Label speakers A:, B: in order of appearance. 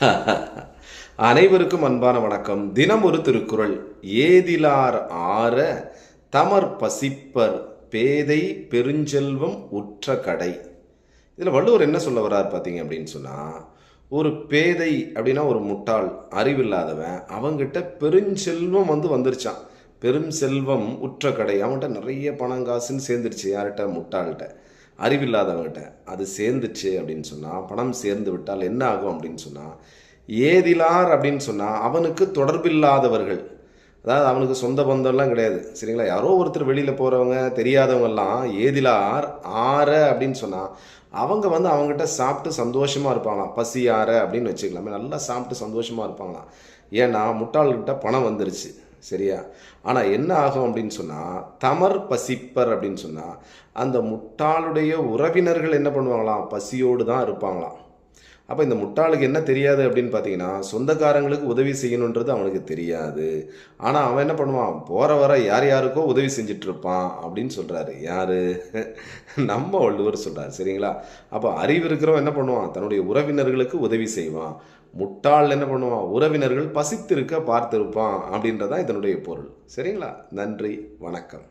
A: அனைவருக்கும் அன்பான வணக்கம். தினம் ஒரு திருக்குறள். ஏதிலார் ஆற தமர் பசிப்பர் பேதை பெருஞ்செல்வம் உற்ற கடை. இதில் வள்ளுவர் என்ன சொல்ல வர்றார் பார்த்தீங்க அப்படின்னு சொன்னால் ஒரு பேதை அப்படின்னா ஒரு முட்டாள் அறிவில்லாதவன் அவங்கிட்ட பெருஞ்செல்வம் வந்து வந்துருச்சான் பெரும் செல்வம் உற்ற கடை. அவன்கிட்ட நிறைய பணம் காசுன்னு சேர்ந்துருச்சு யார்கிட்ட? முட்டாள்கிட்ட. அறிவில்லாதவங்கிட்ட அது சேர்ந்துச்சு அப்படின்னு சொன்னால் பணம் சேர்ந்து விட்டால் என்ன ஆகும் அப்படின்னு சொன்னால் ஏதிலார் அப்படின்னு சொன்னால் அவனுக்கு தொடர்பில்லாதவர்கள். அதாவது அவனுக்கு சொந்த பந்தம்லாம் கிடையாது. சரிங்களா? யாரோ ஒருத்தர் வெளியில் போகிறவங்க தெரியாதவங்கெல்லாம் ஏதிலார் ஆற அப்படின்னு சொன்னால் அவங்க வந்து அவங்ககிட்ட சாப்பிட்டு சந்தோஷமாக இருப்பாங்களாம். பசி ஆற அப்படின்னு வச்சுக்கலாமே நல்லா சாப்பிட்டு சந்தோஷமாக இருப்பாங்களாம். ஏன்னா முட்டாள்கிட்ட பணம் வந்துருச்சு. சரியா? ஆனால் என்ன ஆகும் அப்படின்னு சொன்னால் தமர் பசிப்பர் அப்படின்னு சொன்னால் அந்த முட்டாளுடைய உறவினர்கள் என்ன பண்ணுவாங்களாம்? பசியோடு தான் இருப்பாங்களாம். அப்போ இந்த முட்டாளுக்கு என்ன தெரியாது அப்படின்னு பார்த்தீங்கன்னா சொந்தக்காரங்களுக்கு உதவி செய்யணுன்றது அவனுக்கு தெரியாது. ஆனால் அவன் என்ன பண்ணுவான்? போகிற வர யார் யாருக்கோ உதவி செஞ்சிட்ருப்பான் அப்படின்னு சொல்கிறாரு யார்? நம்ம வள்ளுவர் சொல்கிறார் சரிங்களா? அப்போ அறிவு இருக்கிறவன் என்ன பண்ணுவான்? தன்னுடைய உறவினர்களுக்கு உதவி செய்வான். முட்டாள் என்ன பண்ணுவான்? உறவினர்கள் பசித்திருக்க பார்த்திருப்பான் அப்படின்றதான் இதனுடைய பொருள். சரிங்களா? நன்றி. வணக்கம்.